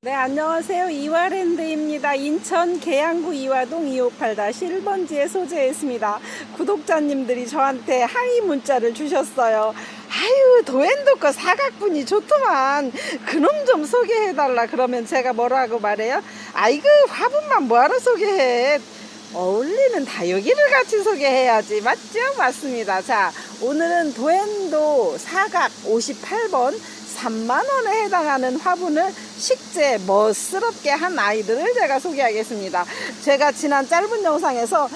네, 안녕하세요. 이화랜드입니다. 인천 계양구 이화동 258-1번지에 소재했습니다. 구독자님들이 저한테 항의 문자를 주셨어요. 아유, 도엔도 거 사각분이 좋더만. 그놈 좀 소개해달라. 그러면 제가 뭐라고 말해요? 아이고, 화분만 뭐하러 소개해. 어울리는 다육이를 같이 소개해야지. 맞죠? 맞습니다. 자, 오늘은 도엔도 사각 58번 3만 원에 해당하는 화분을 식재 멋스럽게 한 아이들을 제가 소개하겠습니다. 제가 지난 짧은 영상에서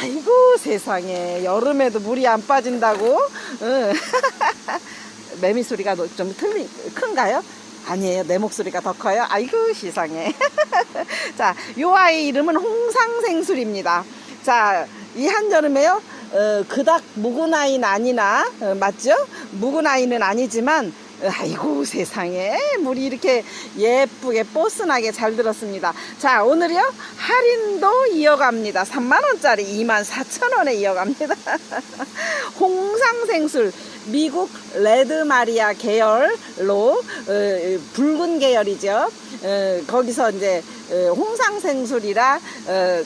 아이고 세상에 여름에도 물이 안 빠진다고 응. 매미 소리가 좀 틀리 큰가요? 아니에요. 내 목소리가 더 커요. 아이고 시상해. 자, 요 아이 이름은 홍상생술입니다. 자, 이 한여름에요. 어, 그닥 묵은 아이는 아니나 어, 맞죠? 묵은 아이는 아니지만 어, 아이고 세상에 물이 이렇게 예쁘게 뽀슨하게 잘 들었습니다. 자 오늘요 할인도 이어갑니다. 3만원짜리 24,000원에 이어갑니다. 홍상생술 미국 레드마리아 계열로 어, 붉은 계열이죠. 어, 거기서 이제 어, 홍상생술이라 어,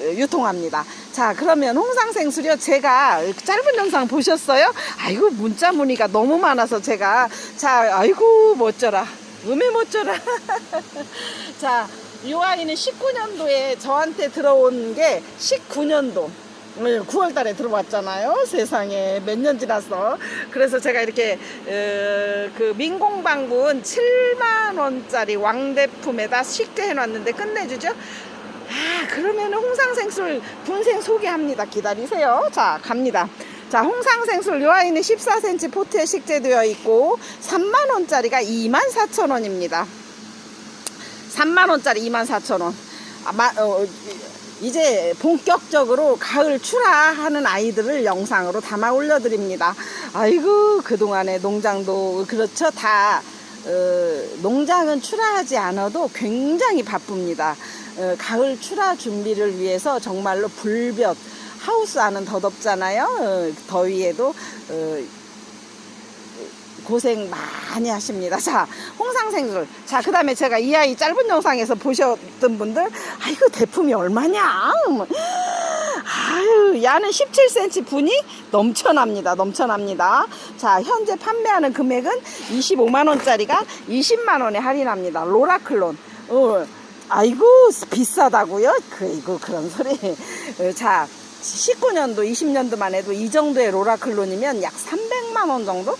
유통합니다. 자, 그러면 홍상생술이요. 제가 짧은 영상 보셨어요? 아이고, 문자 문의가 너무 많아서 제가. 자, 아이고, 멋져라. 음에 멋져라. 자, 이 아이는 19년도에 저한테 들어온 게 19년도. 9월 달에 들어왔잖아요. 세상에 몇 년 지났어. 그래서 제가 이렇게 어, 그 민공방군 7만 원짜리 왕대품에다 식재해 놨는데 끝내주죠. 아, 그러면 홍상생술 분생 소개합니다. 기다리세요. 자, 갑니다. 자, 홍상생술 요 아이는 14cm 포트에 식재되어 있고 3만 원짜리가 24,000원입니다. 3만 원짜리 24,000원. 아마, 어, 이제 본격적으로 가을 출하하는 아이들을 영상으로 담아 올려드립니다. 아이고, 그동안에 농장도, 그렇죠. 다, 어, 농장은 출하하지 않아도 굉장히 바쁩니다. 어, 가을 출하 준비를 위해서 정말로 불볕 하우스 안은 더 덥잖아요. 어, 더위에도 어, 고생 많이 하십니다. 자, 홍상생술. 자, 그 다음에 제가 이 아이 짧은 영상에서 보셨던 분들, 아이고, 대품이 얼마냐? 아유, 야는 17cm 분이 넘쳐납니다. 넘쳐납니다. 자, 현재 판매하는 금액은 25만원짜리가 20만원에 할인합니다. 로라클론. 어, 아이고, 비싸다고요? 그이고, 그런 소리. 어, 자, 19년도, 20년도만 해도 이 정도의 로라클론이면 약 300만원 정도?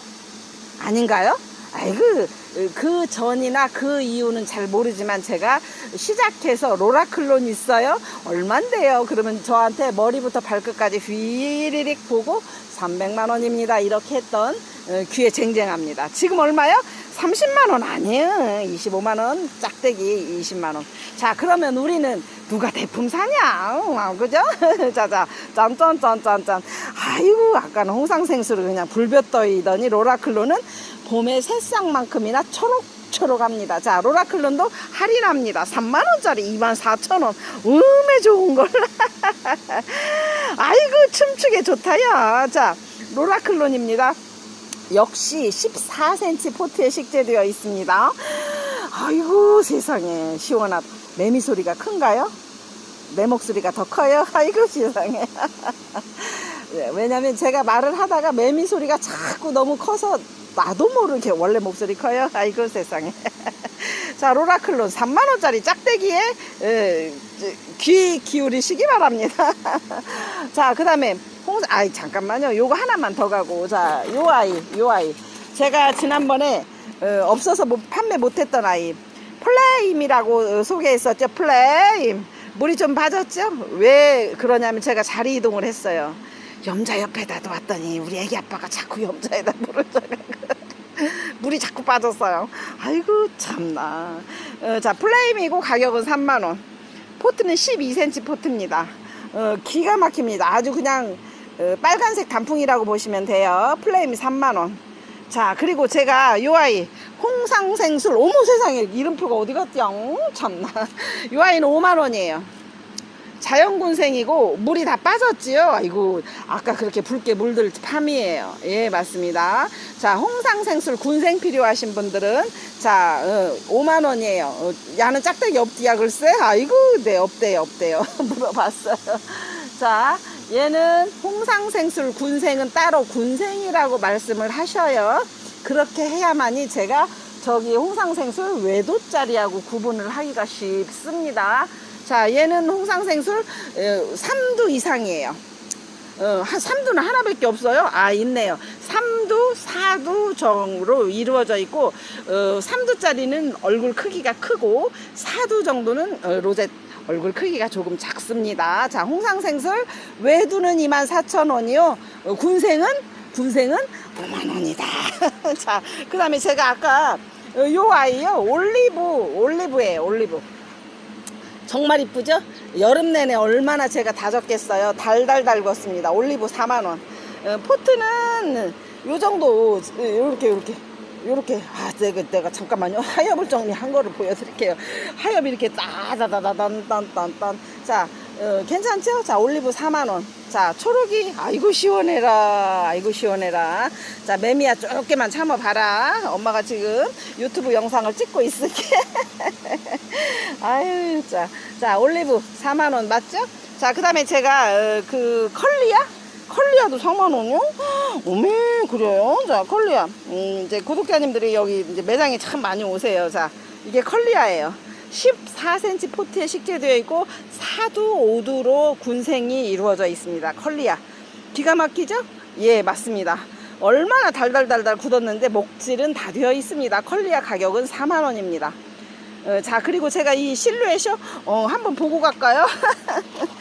아닌가요? 아이고 그 전이나 그 이유는 잘 모르지만 제가 시작해서 로라클론 있어요? 얼만데요? 그러면 저한테 머리부터 발끝까지 휘리릭 보고 300만 원입니다. 이렇게 했던 어, 귀에 쟁쟁합니다. 지금 얼마요? 30만 원 아니에요 25만 원 짝대기 20만 원 자 그러면 우리는 누가 대품 사냐 어, 그죠 자자 짠짠짠짠짠 아이고 아까는 홍상생수를 그냥 불볕 떠이더니 로라클론은 봄의 새싹만큼이나 초록 초록합니다. 자, 로라클론도 할인합니다. 3만원짜리 24,000원. 음에 좋은 걸. 아이고, 춤추게 좋다야. 자, 로라클론입니다. 역시 14cm 포트에 식재되어 있습니다. 아이고, 세상에. 시원하다. 매미 소리가 큰가요? 내 목소리가 더 커요? 아이고, 세상에. 네, 왜냐면 제가 말을 하다가 매미 소리가 자꾸 너무 커서 나도 모르게 원래 목소리 커요. 아이고 세상에. 자 로라클론 3만원짜리 짝대기에 에, 귀 기울이시기 바랍니다. 자 그 다음에 홍 아이 잠깐만요. 요거 하나만 더 가고 자 요 아이 요 아이 제가 지난번에 어, 없어서 못, 판매 못했던 아이 플레임이라고 어, 소개했었죠. 플레임 물이 좀 빠졌죠? 왜 그러냐면 제가 자리 이동을 했어요. 염자 옆에다 놨더니 우리 애기 아빠가 자꾸 염자에다 물을 줘가 물이 자꾸 빠졌어요. 아이고 참나. 어, 자 플레임이고 가격은 3만 원. 포트는 12cm 포트입니다. 어, 기가 막힙니다. 아주 그냥 어, 빨간색 단풍이라고 보시면 돼요. 플레임이 3만 원. 자 그리고 제가 요 아이 홍상생술 어머 세상에 이름표가 어디 갔냐 어, 참나 요 아이는 5만 원이에요 자연군생이고 물이 다 빠졌지요. 아이고 아까 그렇게 붉게 물들 팜이에요. 예 맞습니다. 자 홍상생술 군생 필요하신 분들은 자 어, 5만 원이에요. 어, 야는 짝대기 없디야 글쎄. 아이고 네 없대요 없대요. 물어봤어요. 자 얘는 홍상생술 군생은 따로 군생이라고 말씀을 하셔요. 그렇게 해야만이 제가 저기 홍상생술 외도짜리하고 구분을 하기가 쉽습니다. 자, 얘는 홍상생술 3두 이상이에요. 어, 한 3두는 하나밖에 없어요. 아, 있네요. 3두, 4두 정으로 이루어져 있고, 어, 3두짜리는 얼굴 크기가 크고, 4두 정도는 어, 로제 얼굴 크기가 조금 작습니다. 자, 홍상생술 외두는 24,000원이요. 어, 군생은 군생은 5만 원이다. 자, 그 다음에 제가 아까 어, 요 아이요. 올리브, 올리브예요, 올리브. 정말 이쁘죠? 여름 내내 얼마나 제가 다졌겠어요. 달달 달궜습니다. 올리브 4만원. 어, 포트는 요 정도, 요렇게, 요렇게. 요렇게, 아, 내가, 내가 잠깐만요. 하엽을 정리한 거를 보여드릴게요. 하엽이 이렇게 따다다다단단단단. 자, 어, 괜찮죠? 자, 올리브 4만원. 자, 초록이, 아이고, 시원해라. 아이고, 시원해라. 자, 매미야, 조금만 참아봐라. 엄마가 지금 유튜브 영상을 찍고 있을게. 아유, 자, 자, 올리브 4만원 맞죠? 자, 그 다음에 제가, 어, 그, 컬리야? 컬리아도 4만원이요? 오메, 그래요? 자, 컬리아. 음, 이제 구독자님들이 여기 이제 매장에 참 많이 오세요. 자, 이게 컬리아예요. 14cm 포트에 식재되어 있고 4두, 5두로 군생이 이루어져 있습니다. 컬리아. 기가 막히죠? 예, 맞습니다. 얼마나 달달달달 굳었는데 목질은 다 되어 있습니다. 컬리아 가격은 4만원입니다. 어, 자, 그리고 제가 이 실루엣이요? 어, 한번 보고 갈까요?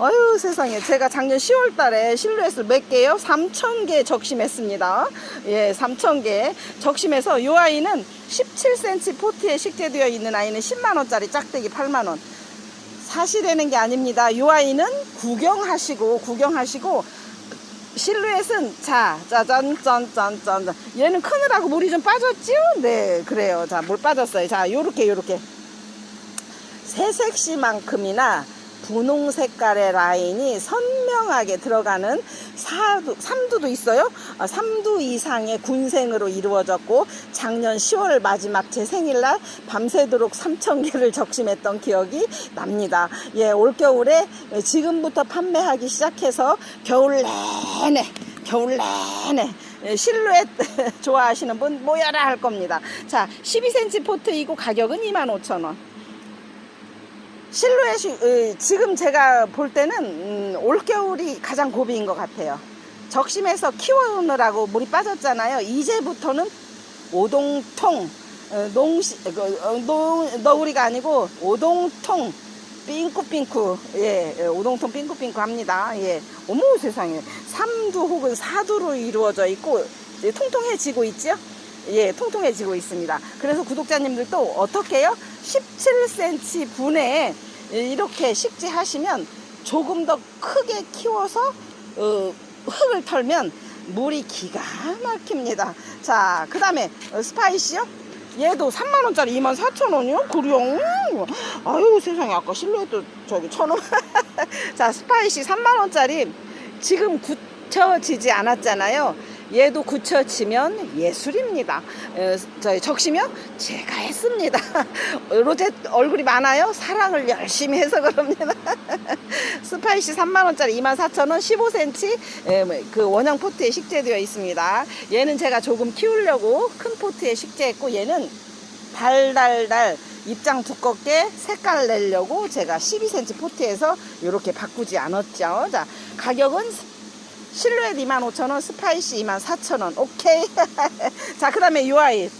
어휴, 세상에. 제가 작년 10월 달에 실루엣을 몇 개요? 3,000개 적심했습니다. 예, 3,000개. 적심해서 이 아이는 17cm 포트에 식재되어 있는 아이는 10만원짜리 짝대기 8만원. 사실되는 게 아닙니다. 이 아이는 구경하시고, 구경하시고, 실루엣은 자 짜잔 짠짠 짠 얘는 크느라고 물이 좀 빠졌지요? 네 그래요 자 물 빠졌어요 자 요렇게 요렇게 새색시만큼이나 분홍 색깔의 라인이 선명하게 들어가는 사두, 3두도 있어요. 아, 3두 이상의 군생으로 이루어졌고 작년 10월 마지막 제 생일날 밤새도록 3,000개를 적심했던 기억이 납니다. 예, 올겨울에 지금부터 판매하기 시작해서 겨울 내내 겨울 내내 예, 실루엣 좋아하시는 분 모여라 할 겁니다. 자, 12cm 포트이고 가격은 25,000원. 실루엣이 어, 지금 제가 볼 때는 음, 올겨울이 가장 고비인 것 같아요. 적심해서 키우느라고 물이 빠졌잖아요. 이제부터는 오동통 어, 농시 그, 어, 농 너구리가 아니고 오동통 삥꾸삥꾸 예, 예, 오동통 삥꾸삥꾸 합니다. 예. 어머 세상에 삼두 혹은 사두로 이루어져 있고 통통해지고 있죠. 예, 통통해지고 있습니다. 그래서 구독자님들도 어떻게 해요? 17cm 분에 이렇게 식재하시면 조금 더 크게 키워서 어, 흙을 털면 물이 기가 막힙니다. 자, 그 다음에 스파이시요? 얘도 3만원짜리 24,000원이요? 그래요? 아유, 세상에. 아까 실루엣도 저기 천원. 자, 스파이시 3만원짜리 지금 굳혀지지 않았잖아요. 얘도 굳혀지면 예술입니다. 어, 저희 적시면 제가 했습니다. 로제 얼굴이 많아요? 사랑을 열심히 해서 그럽니다. 스파이시 3만원짜리 24,000원 15cm 그 원형 포트에 식재되어 있습니다. 얘는 제가 조금 키우려고 큰 포트에 식재했고 얘는 달달달 입장 두껍게 색깔 내려고 제가 12cm 포트에서 이렇게 바꾸지 않았죠. 자, 가격은 실루엣 25,000원, 스파이시 24,000원. 오케이. 자, 그 다음에 이 아이.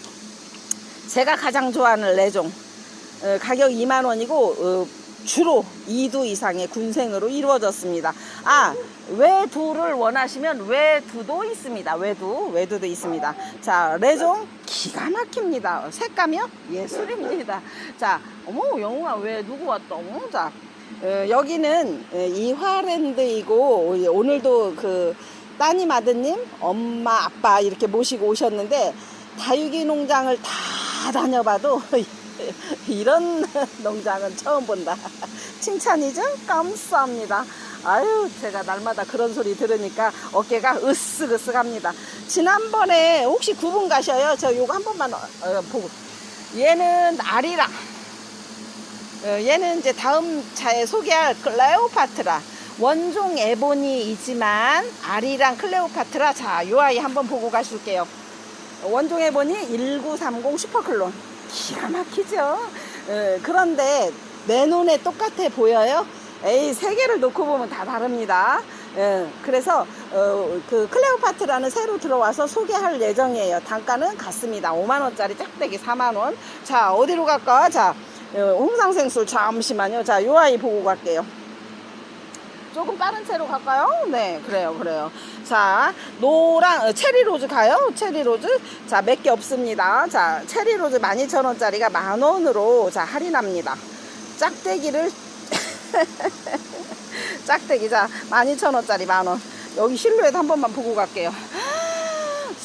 제가 가장 좋아하는 레종. 어, 가격 2만원이고, 어, 주로 2두 이상의 군생으로 이루어졌습니다. 아, 외두를 원하시면 외두도 있습니다. 외두, 외두도 있습니다. 자, 레종 기가 막힙니다. 색감이요? 예술입니다. 자, 어머, 영웅아, 왜 누구 왔다? 어머, 자, 어, 여기는 어, 이화랜드이고 오늘도 그 따님 아드님 엄마 아빠 이렇게 모시고 오셨는데 다육이 농장을 다 다녀봐도 이런 농장은 처음 본다 칭찬이죠? 감사합니다. 아유, 제가 날마다 그런 소리 들으니까 어깨가 으쓱으쓱합니다. 지난번에 혹시 구분 가셔요? 저 요거 한 번만 어, 어, 보고. 얘는 아리랑. 어, 얘는 이제 다음 차에 소개할 클레오파트라. 원종 에보니이지만 아리랑 클레오파트라. 자, 요 아이 한번 보고 가실게요. 원종 에보니 1930 슈퍼클론. 기가 막히죠? 어, 그런데 내 눈에 똑같아 보여요? 에이, 세 개를 놓고 보면 다 다릅니다. 예, 그래서 어, 그 클레오파트라는 새로 들어와서 소개할 예정이에요. 단가는 같습니다. 5만 원짜리 짝대기 4만 원. 자 어디로 갈까? 자 어, 홍상생술 잠시만요. 자 요 아이 보고 갈게요. 조금 빠른 채로 갈까요? 네, 그래요, 그래요. 자, 노랑, 어, 체리로즈 가요? 체리로즈? 자, 몇 개 없습니다. 자, 체리로즈 12,000원짜리가 만 원으로, 자, 할인합니다. 짝대기를, 짝대기, 자, 12,000원짜리 만 원. 여기 실루엣 한 번만 보고 갈게요.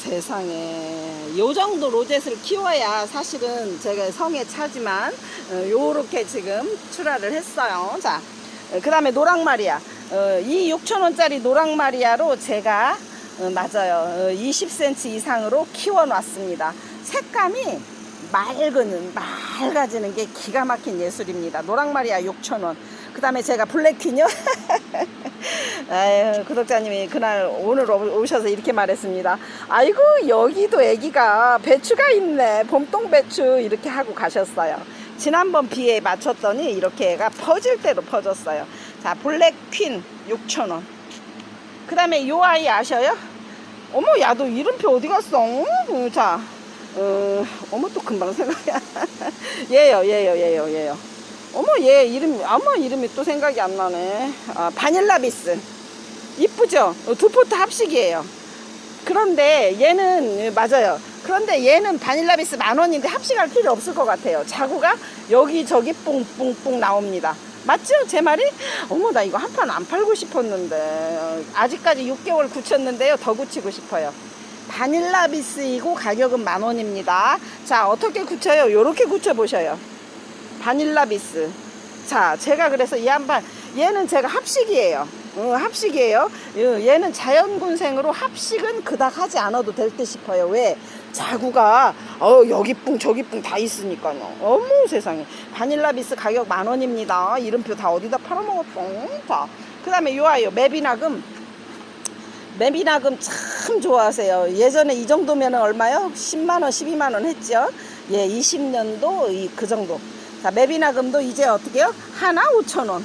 세상에. 요 정도 로젯을 키워야 사실은 제가 성에 차지만 어, 요렇게 지금 출하를 했어요. 자그 다음에 노랑마리아. 어, 이 6천원짜리 노랑마리아로 제가 어, 맞아요. 어, 20cm 이상으로 키워놨습니다. 색감이 맑은 맑아지는 게 기가 막힌 예술입니다. 노랑마리아 6천원. 그 다음에 제가 블랙퀸이요 아유, 구독자님이 그날 오늘 오- 오셔서 이렇게 말했습니다. 아이고 여기도 애기가 배추가 있네. 봄동 배추 이렇게 하고 가셨어요. 지난번 비에 맞췄더니 이렇게 애가 퍼질 대로 퍼졌어요. 자 블랙퀸 6,000원. 그 다음에 요 아이 아셔요? 어머 야 너 이름표 어디 갔어? 어, 자 어, 어머 또 금방 생각이 안 나. 얘요 얘요 얘요 얘요. 어머 얘 이름 아무 이름이 또 생각이 안 나네. 아, 바닐라 비스. 이쁘죠? 어, 두 포트 합식이에요. 그런데 얘는 예, 맞아요. 그런데 얘는 바닐라 비스 만 원인데 합식할 필요 없을 것 같아요. 자구가 여기저기 뽕뽕뽕 나옵니다. 맞죠? 제 말이? 어머 나 이거 한 판 안 팔고 싶었는데 어, 아직까지 6개월 굳혔는데요. 더 굳히고 싶어요. 바닐라 비스이고 가격은 만 원입니다. 자 어떻게 굳혀요? 요렇게 굳혀 보셔요. 바닐라 비스. 자, 제가 그래서 이한 판, 얘는 제가 합식이에요. 어, 합식이에요. 어, 얘는 자연군생으로 합식은 그닥 하지 않아도 될 듯 싶어요. 왜? 자구가, 어, 여기 뿡, 저기 뿡 다 있으니까요. 어머, 세상에. 바닐라 비스 가격 만 원입니다. 이름표 다 어디다 팔아먹었어. 자, 그 다음에 요 아이요. 맵이나금. 맵이나금 참 좋아하세요. 예전에 이 정도면 얼마요? 10만 원, 12만 원 했죠? 예, 20년도 이, 그 정도. 자, 맵이나금도 이제 어떻게 요? 하나 5천원.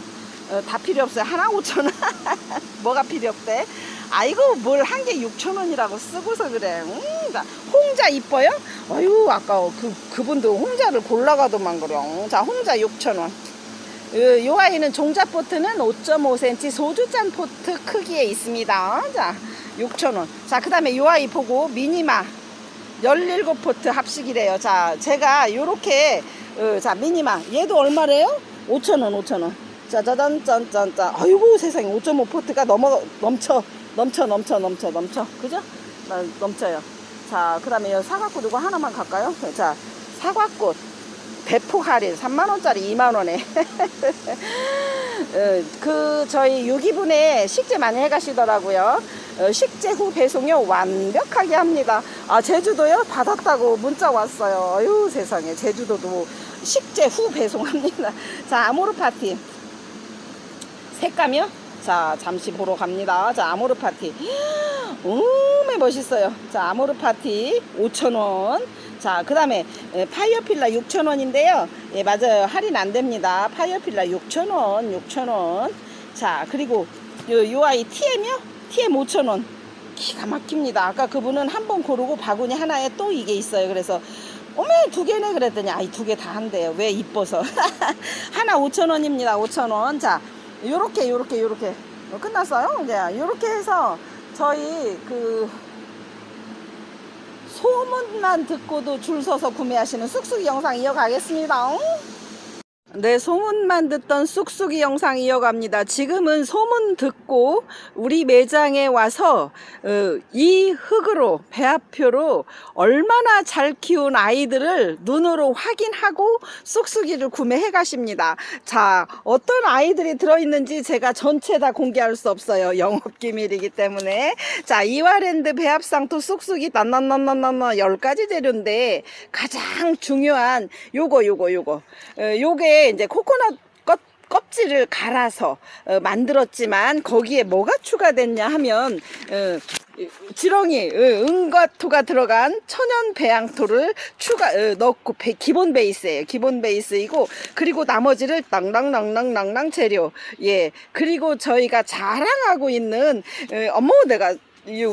어, 다 필요 없어요. 하나 5천원. 뭐가 필요 없대? 아이고, 뭘 한 개 6천원이라고 쓰고서 그래. 음, 자, 홍자 이뻐요? 아유, 아까워. 그, 그분도 홍자를 골라가도만 그래. 자, 홍자 6천원. 요, 요 아이는 종자 포트는 5.5cm 소주잔 포트 크기에 있습니다. 자, 6,000원. 자, 그 다음에 요 아이 보고 미니마 17포트 합식이래요. 자, 제가 요렇게, 어, 자, 미니마. 얘도 얼마래요? 5,000원, 5,000원. 짜자잔, 짠, 짠. 아이고, 세상에 5.5포트가 넘어, 넘쳐, 넘쳐, 넘쳐, 넘쳐, 넘쳐. 그죠? 나 넘쳐요. 자, 그 다음에 사과꽃 이거 하나만 갈까요? 자, 사과꽃. 대폭 할인 3만원짜리 2만원에 어, 그 저희 유기분에 식재 많이 해가시더라고요 어, 식재 후 배송요 완벽하게 합니다. 아 제주도요? 받았다고 문자 왔어요. 어유 세상에. 제주도도 식재 후 배송합니다. 자 아모르 파티. 색감이요? 자 잠시 보러 갑니다. 자 아모르 파티. 음에 멋있어요. 자 아모르 파티 5,000원. 자, 그 다음에 파이어필라 6,000원인데요. 예, 맞아요. 할인 안 됩니다. 파이어필라 6,000원, 6,000원. 자, 그리고 요, 요 아이 TM이요? TM 5,000원. 기가 막힙니다. 아까 그분은 한 번 고르고 바구니 하나에 또 이게 있어요. 그래서 어메 두 개네 그랬더니 아이 두 개 다 한대요. 왜 이뻐서. 하나 5,000원입니다. 5,000원. 자, 요렇게 요렇게 요렇게 어, 끝났어요. 이제 요렇게 해서 저희 그 소문만 듣고도 줄 서서 구매하시는 쑥쑥 영상 이어가겠습니다. 네, 소문만 듣던 쑥쑥이 영상 이어갑니다. 지금은 소문 듣고 우리 매장에 와서 어, 이 흙으로 배합표로 얼마나 잘 키운 아이들을 눈으로 확인하고 쑥쑥이를 구매해 가십니다. 자, 어떤 아이들이 들어있는지 제가 전체 다 공개할 수 없어요. 영업 기밀이기 때문에. 자, 이화랜드 배합상토 쑥쑥이 난난난난난 10가지 재료인데 가장 중요한 요거 요거 요거 어, 요게 이제 코코넛 껍, 껍질을 갈아서 어, 만들었지만 거기에 뭐가 추가됐냐 하면 어, 지렁이 어, 은과토가 들어간 천연 배양토를 추가 어, 넣고 배- 기본 베이스예요. 기본 베이스이고 그리고 나머지를 낭낭낭낭낭낭 재료. 예. 그리고 저희가 자랑하고 있는 어, 어머 내가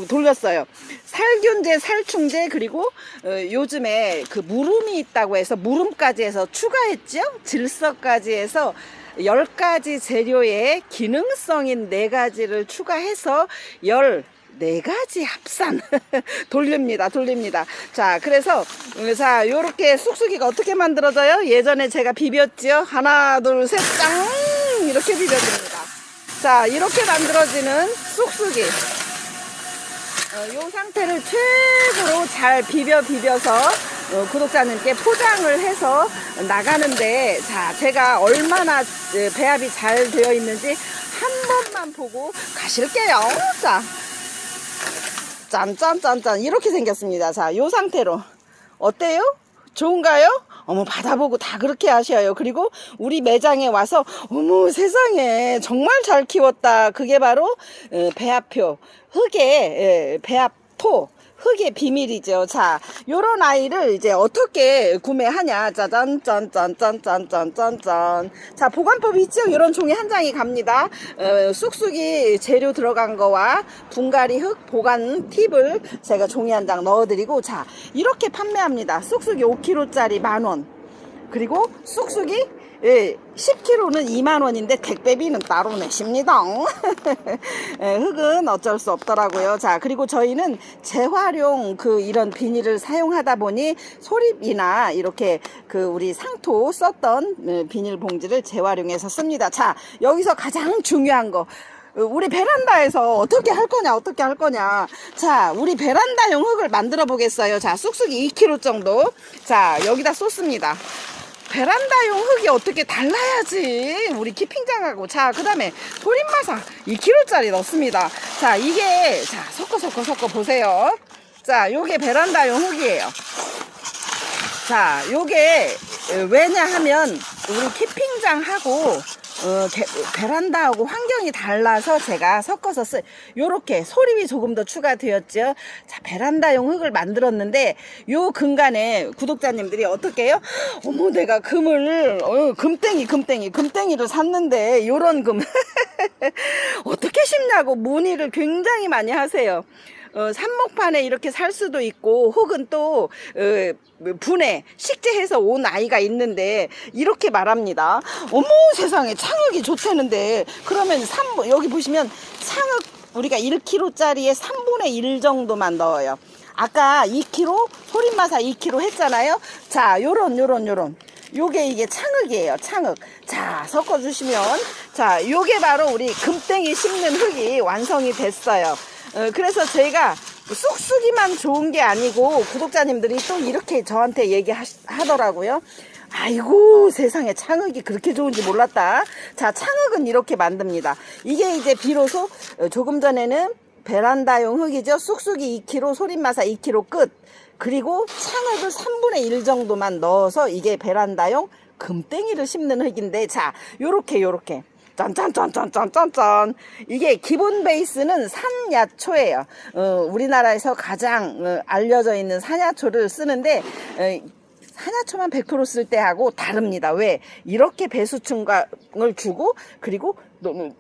돌렸어요. 살균제, 살충제 그리고 어, 요즘에 그 물음이 있다고 해서 물음까지 해서 추가했죠. 질서까지 해서 10가지 재료의 기능성인 4가지를 추가해서 14가지 합산 돌립니다. 돌립니다. 자, 그래서 음, 자, 요렇게 쑥쑥이가 어떻게 만들어져요? 예전에 제가 비볐지요. 하나, 둘, 셋, 짱! 이렇게 비벼줍니다. 자, 이렇게 만들어지는 쑥쑥이. 어, 요 상태를 최고로 잘 비벼 비벼서 어, 구독자님께 포장을 해서 나가는데 자 제가 얼마나 에, 배합이 잘 되어 있는지 한 번만 보고 가실게요. 자. 짠짠짠짠. 이렇게 생겼습니다. 자요 상태로. 어때요? 좋은가요? 어머 받아보고 다 그렇게 하셔요. 그리고 우리 매장에 와서 어머 세상에 정말 잘 키웠다. 그게 바로 어, 배합표 예, 배합토 흙의 비밀이죠. 자, 요런 아이를 이제 어떻게 구매하냐. 짜잔, 짠, 짠, 짠, 짠, 짠, 짠, 짠. 자, 보관법이 있죠? 요런 종이 한 장이 갑니다. 어, 쑥쑥이 재료 들어간 거와 분갈이 흙 보관 팁을 제가 종이 한 장 넣어드리고, 자, 이렇게 판매합니다. 쑥쑥이 5kg짜리 만 원. 그리고 쑥쑥이 예, 10kg는 2만 원인데 택배비는 따로 내십니다. 예, 흙은 어쩔 수 없더라고요. 자, 그리고 저희는 재활용 그 이런 비닐을 사용하다 보니 소립이나 이렇게 그 우리 상토 썼던 예, 비닐 봉지를 재활용해서 씁니다. 자, 여기서 가장 중요한 거. 어, 우리 베란다에서 어떻게 할 거냐, 어떻게 할 거냐. 자, 우리 베란다용 흙을 만들어 보겠어요. 자, 쑥쑥이 2kg 정도. 자, 여기다 쏟습니다. 베란다용 흙이 어떻게 달라야지? 우리 키핑장하고. 자 그 다음에 소림마사 2kg짜리 넣습니다. 자 이게 자 섞어 섞어 섞어 보세요. 자 요게 베란다용 흙이에요. 자 요게 어, 왜냐 하면 우리 키핑장하고 어, 게- 베란다하고 환경이 달라서 제가 섞어서 쓰 요렇게 소립이 조금 더 추가되었죠. 자 베란다용 흙을 만들었는데 요 근간에 구독자님들이 어떻게 해요? 어머 내가 금을 어, 금땡이 금땡이 금땡이를 샀는데 요런 금. 어떻게 심냐고 문의를 굉장히 많이 하세요 어, 삽목판에 이렇게 살 수도 있고 혹은 또 어, 분해 식재해서 온 아이가 있는데 이렇게 말합니다. 어머 세상에 창흙이 좋다는데 그러면 3 여기 보시면 창흙 우리가 1kg짜리에 3분의 1 정도만 넣어요. 아까 2kg 소림마사 2kg 했잖아요. 자 요런 요런 요런 요게 이게 창흙이에요 창흙 자 섞어 주시면 자 요게 바로 우리 금땡이 심는 흙이 완성이 됐어요 어, 그래서 저희가 쑥쑥이만 좋은 게 아니고 구독자님들이 또 이렇게 저한테 얘기하더라고요. 아이고 세상에 창흙이 그렇게 좋은지 몰랐다. 자 창흙은 이렇게 만듭니다. 이게 이제 비로소 어, 조금 전에는 베란다용 흙이죠. 쑥쑥이 2kg 소림마사 2kg 끝. 그리고 창흙을 3분의 1 정도만 넣어서 이게 베란다용 금땡이를 심는 흙인데 자 요렇게 요렇게 짠짠짠짠짠짠짠 이게 기본 베이스는 산야초예요 어, 우리나라에서 가장 어, 알려져 있는 산야초를 쓰는데 어, 산야초만 100%쓸 때하고 다릅니다 왜 이렇게 배수충을 주고 그리고 너- 어,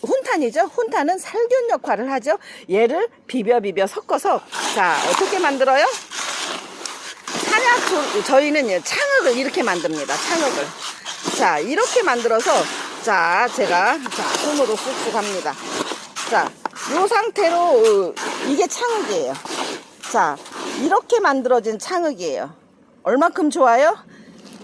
훈탄이죠. 훈탄은 살균 역할을 하죠. 얘를 비벼 비벼 섞어서 자 어떻게 만들어요? 산야초 저희는 예, 창흙을 이렇게 만듭니다. 창흙을 자 이렇게 만들어서 자 제가 자 손으로 쑥쑥 합니다. 자 요 상태로 어, 이게 창흙이에요. 자 이렇게 만들어진 창흙이에요. 얼만큼 좋아요?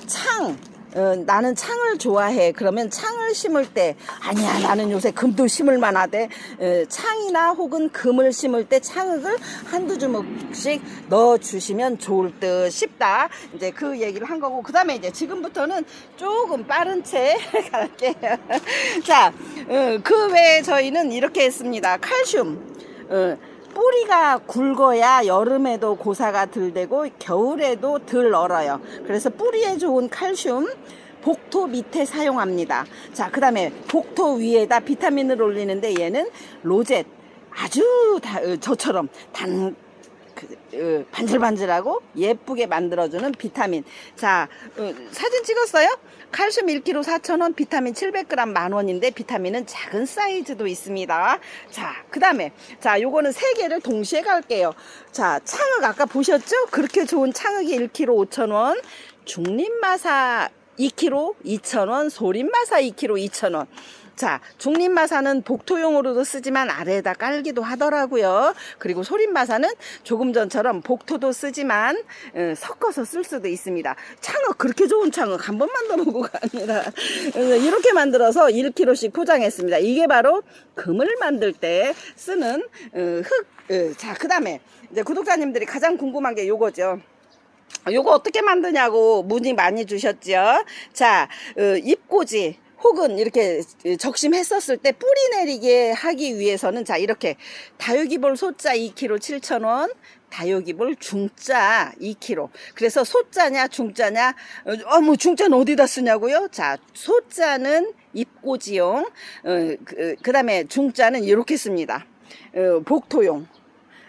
창 어, 나는 창을 좋아해. 그러면 창을 심을 때 아니야 나는 요새 금도 심을 만하대. 어, 창이나 혹은 금을 심을 때 창흙을 한두 주먹씩 넣어 주시면 좋을 듯 싶다. 이제 그 얘기를 한 거고 그다음에 이제 지금부터는 조금 빠른 채 갈게요. 자, 어, 그 외에 저희는 이렇게 했습니다. 칼슘. 어, 뿌리가 굵어야 여름에도 고사가 덜 되고 겨울에도 덜 얼어요. 그래서 뿌리에 좋은 칼슘 복토 밑에 사용합니다. 자, 그 다음에 복토 위에다 비타민을 올리는데 얘는 로젯 아주 다, 어, 저처럼 단 그, 어, 반질반질하고 예쁘게 만들어주는 비타민. 자, 어, 사진 찍었어요? 칼슘 1kg 4,000원, 비타민 700g 만원인데 비타민은 작은 사이즈도 있습니다. 자, 그 다음에, 자, 요거는 세 개를 동시에 갈게요. 자, 창흑 아까 보셨죠? 그렇게 좋은 창흑이 1kg 5,000원, 중립마사 2kg 2,000원, 소림마사 2kg 2,000원. 자, 중립마사는 복토용으로도 쓰지만 아래에다 깔기도 하더라고요. 그리고 소림마사는 조금 전처럼 복토도 쓰지만 어, 섞어서 쓸 수도 있습니다. 창흑 그렇게 좋은 창흑 한 번만 더 보고가 아니라 어, 이렇게 만들어서 1kg씩 포장했습니다. 이게 바로 금을 만들 때 쓰는 어, 흙. 어, 자, 그다음에 이제 구독자님들이 가장 궁금한 게 요거죠. 요거 어떻게 만드냐고 문의 많이 주셨죠. 자, 어, 잎꽂이 혹은 이렇게 적심했었을 때 뿌리 내리게 하기 위해서는 자 이렇게 다육이볼 소자 2kg 7,000원 다육이볼 중자 2kg 그래서 소자냐 중자냐 어뭐 중자는 어디다 쓰냐고요? 자 소자는 잎꽂이용 어, 그, 그 다음에 중자는 이렇게 씁니다. 어, 복토용.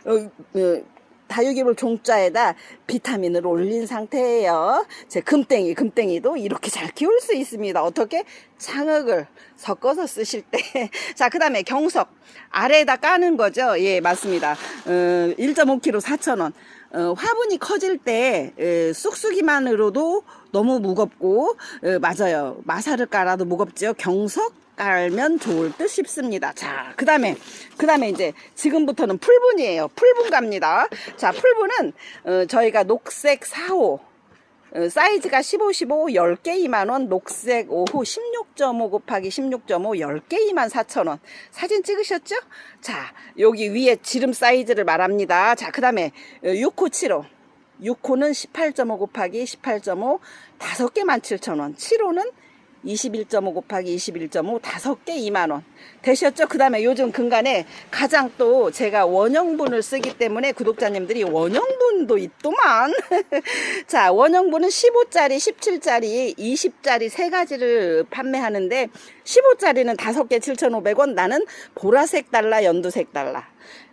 어, 어, 다육이볼 종자에다 비타민을 올린 상태예요. 제 금땡이, 금땡이도 이렇게 잘 키울 수 있습니다. 어떻게? 창흙을 섞어서 쓰실 때. 자, 그 다음에 경석. 아래에다 까는 거죠. 예, 맞습니다. 어, 1.5kg 4,000원. 어, 화분이 커질 때 에, 쑥쑥이만으로도 너무 무겁고 에, 맞아요. 마사를 깔아도 무겁죠. 경석 깔면 좋을 듯 싶습니다. 자, 그 다음에, 그 다음에 이제 지금부터는 풀분이에요. 풀분 갑니다. 자, 풀분은, 어, 저희가 녹색 4호, 어, 사이즈가 15, 15, 10개 2만원, 녹색 5호 16.5 곱하기 16.5, 10개 2만 4천원. 사진 찍으셨죠? 자, 여기 위에 지름 사이즈를 말합니다. 자, 그 다음에 6호 7호. 6호는 18.5 곱하기 18.5, 5개 17,000원. 7호는 21.5 곱하기 21.5 다섯 개 2만 원 되셨죠? 그 다음에 요즘 근간에 가장 또 제가 원형분을 쓰기 때문에 구독자님들이 원형분도 있더만 자 원형분은 15짜리 17짜리 20짜리 세 가지를 판매하는데 15짜리는 다섯 개 7,500원 나는 보라색 달러 연두색 달러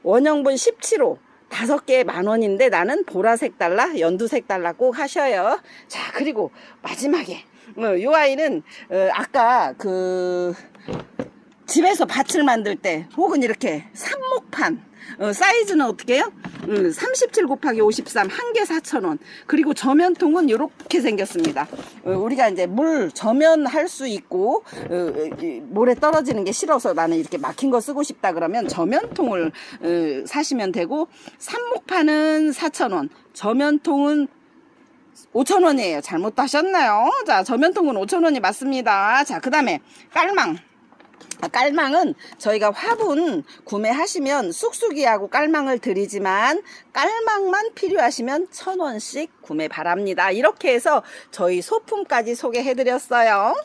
원형분 17호 다섯 개만 원인데 나는 보라색 달러, 연두색 달러 꼭 하셔요. 자, 그리고 마지막에 어, 이 아이는 어, 아까 그 집에서 밭을 만들 때 혹은 이렇게 삽목판 어, 사이즈는 어떻게 해요? 음, 37 곱하기 53 한 개 4,000원 그리고 저면통은 이렇게 생겼습니다 어, 우리가 이제 물 저면할 수 있고 어, 이, 물에 떨어지는 게 싫어서 나는 이렇게 막힌 거 쓰고 싶다 그러면 저면통을 어, 사시면 되고 삽목판은 4,000원 저면통은 5,000원이에요. 잘못 하셨나요? 자, 저면통은 5,000원이 맞습니다. 자, 그 다음에 깔망. 아, 깔망은 저희가 화분 구매하시면 쑥쑥이하고 깔망을 드리지만 깔망만 필요하시면 천 원씩 구매 바랍니다. 이렇게 해서 저희 소품까지 소개해 드렸어요.